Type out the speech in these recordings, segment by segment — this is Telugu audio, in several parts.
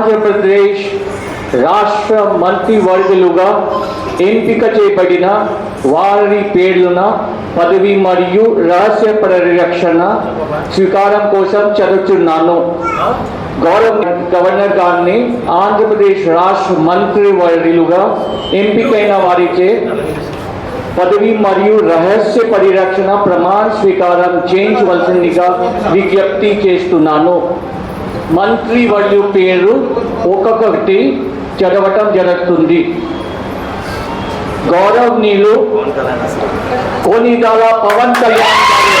ఆంధ్రప్రదేశ్ రాష్ట్ర మంత్రివర్గులుగా ఎంపిక చేయబడిన వారి పేర్లున పదవి మరియు రహస్య పరిరక్షణ స్వీకారం కోసం చదువుతున్నాను గౌరవ గవర్నర్ గారిని ఆంధ్రప్రదేశ్ రాష్ట్ర మంత్రివర్యులుగా ఎంపికైన వారిచే పదవి మరియు రహస్య పరిరక్షణ ప్రమాణ స్వీకారం చేయించవలసిందిగా విజ్ఞప్తి చేస్తున్నాను మంత్రి వాళ్ళు పేరు ఒక్కొక్కటి చదవటం జరుగుతుంది. గౌరవనీయులు కొనిదాల పవన్ కళ్యాణ్ గారు.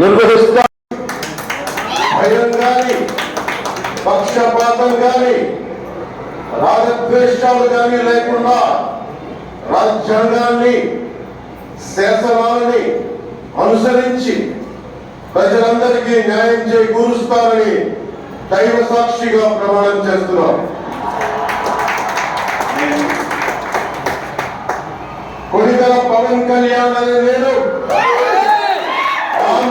నిర్వహిస్తా. భయం కానీ పక్షపాతం కానీ రాజద్వేషాలు కానీ లేకుండా రాజ్యాంగాన్ని శాసనాలని అనుసరించి ప్రజలందరికీ న్యాయం చేకూరుస్తారని దైవ సాక్షిగా ప్రమాణం చేస్తున్నాం. కొనిదల పవన్ కళ్యాణ్ అనే నేను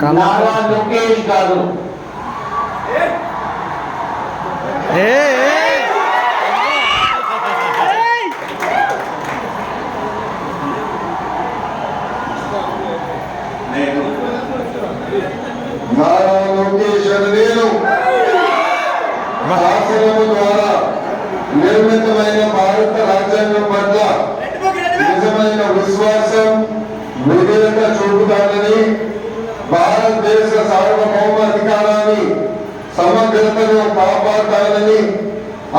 కాలం నారా లోకేష్ గారు ఏ ఏ. నేను నారా నేను శాసనము ద్వారా నిర్మితమైన భారత రాజ్యాంగం పట్ల నిజమైన విశ్వాసం విధేయత చూపుతానని భారతదేశ సార్వభౌమ సమగ్రతను కాపాడతానని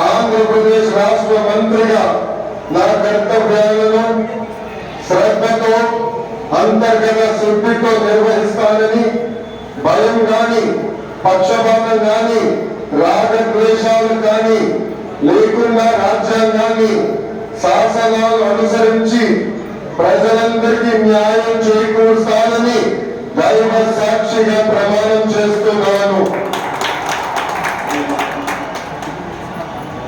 ఆంధ్రప్రదేశ్ రాష్ట్ర మంత్రిగా నా కర్తవ్యాలను శ్రద్ధతో అంతర్గత శుద్ధితో నిర్వహిస్తానని భయం గాని పక్షపాతం గాని రాగద్వేషాలు కానీ లేకుండా రాజ్యాంగాన్ని శాసనాలు అనుసరించి ప్రజలందరికీ న్యాయం చేకూరుస్తానని దైవ సాక్షిగా ప్రమాణం చేస్తున్నాను.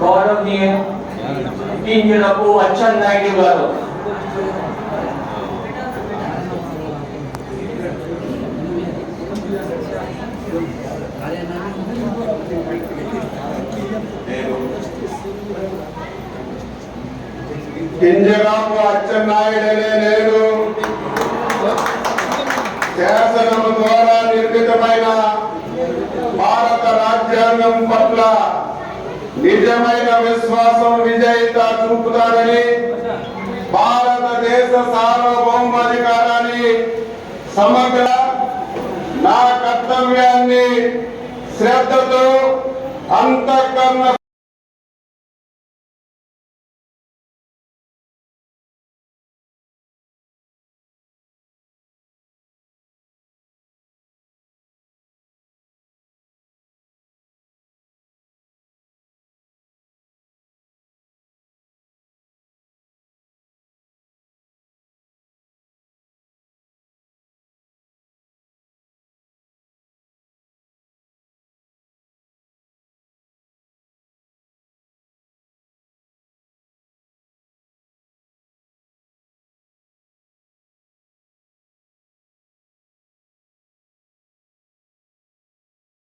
గౌరవనీయ ఇంజనపు అచ్చెన్నాయుడు గారు కింజరాపు అచ్చెన్నాయుడనే నేను శాసనము ద్వారా నిర్మితమైన భారత రాజ్యాంగం పట్ల నిజమైన విశ్వాసం విజయిత చూపుతారని భారతదేశ సార్వభౌమాధికారాన్ని సమగ్ర నా కర్తవ్యాన్ని శ్రద్ధతో అంతఃకరణ